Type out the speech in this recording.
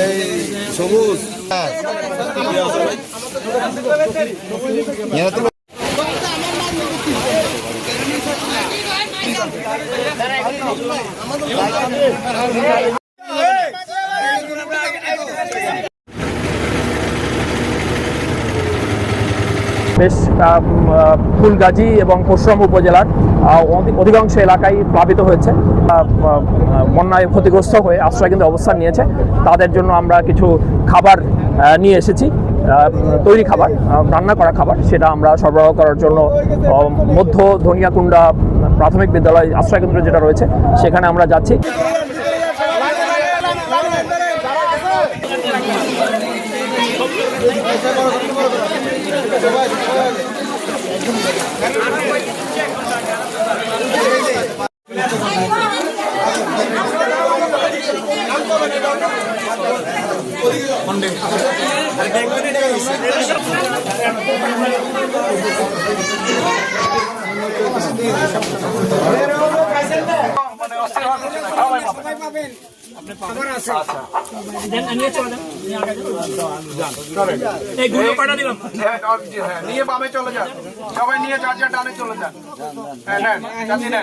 এই সবুজ। বেশ ফুলগাজী এবং পরশুরাম উপজেলার অধিকাংশ এলাকায় প্লাবিত হয়েছে। বন্যায় ক্ষতিগ্রস্ত হয়ে আশ্রয় কেন্দ্রে অবস্থান নিয়েছে। তাদের জন্য আমরা কিছু খাবার নিয়ে এসেছি। তৈরি খাবার রান্না করা খাবার, সেটা আমরা সরবরাহ করার জন্য মধ্য ধনিয়াকুণ্ডা প্রাথমিক বিদ্যালয় আশ্রয় কেন্দ্র যেটা রয়েছে, সেখানে আমরা যাচ্ছি। নিয়ে বামে চলে যান। সবাই নিয়ে যার যার ডানে চলে যান। হ্যাঁ নেন কাছে নেন।